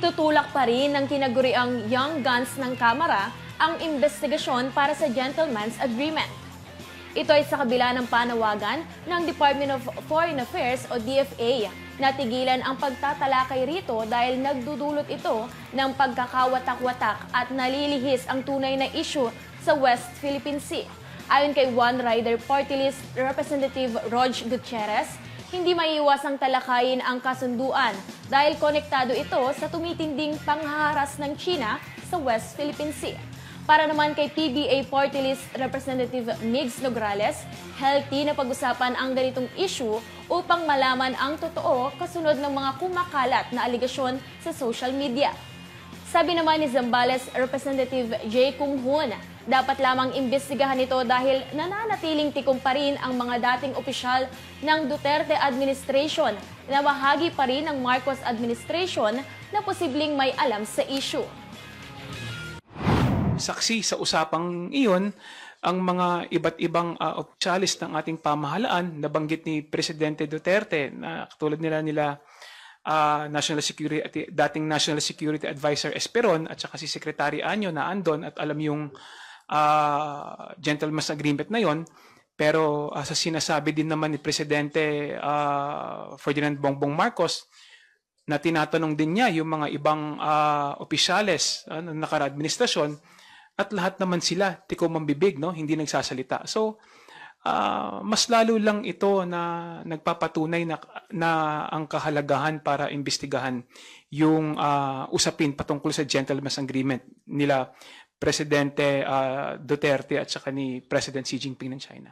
Itutulak pa rin ng tinaguriang Young Guns ng Kamara ang investigasyon para sa Gentleman's Agreement. Ito ay sa kabila ng panawagan ng Department of Foreign Affairs o DFA na tigilan ang pagtatalakay rito dahil nagdudulot ito ng pagkakawatak-watak at nalilihis ang tunay na issue sa West Philippine Sea. Ayon kay One Rider Party List Representative Rog Gutierrez, hindi maiiwasang talakayin ang kasunduan dahil konektado ito sa tumitinding panghaharas ng China sa West Philippine Sea. Para naman kay PBA Party List Representative Migs Nograles, healthy na pag-usapan ang ganitong issue upang malaman ang totoo kasunod ng mga kumakalat na aligasyon sa social media. Sabi naman ni Zambales Representative J. Kung Hun, dapat lamang imbestigahan ito dahil nananatiling tikom pa rin ang mga dating opisyal ng Duterte administration na bahagi pa rin ng Marcos administration na posibleng may alam sa issue. saksi sa usapang iyon ang mga iba't ibang uh, opisyalis ng ating pamahalaan nabanggit ni Presidente Duterte na katulad nila nila ah, National Security at dating National Security Advisor Esperon at saka si Secretary Anyo na andon at alam yung ah, gentleman's agreement na yon. Pero ah, sa sinasabi din naman ni Presidente ah, Ferdinand Bongbong Marcos na tinatanong din niya yung mga ibang ah, opisyales ng nakara-administrasyon at lahat naman sila tiko mambibig no? Hindi nagsasalita. So ah, mas lalo lang ito na nagpapatunay na, na ang kahalagahan para imbestigahan yung ah, usapin patungkol sa gentleman's agreement nila Presidente ah, Duterte at saka ni President Xi Jinping ng China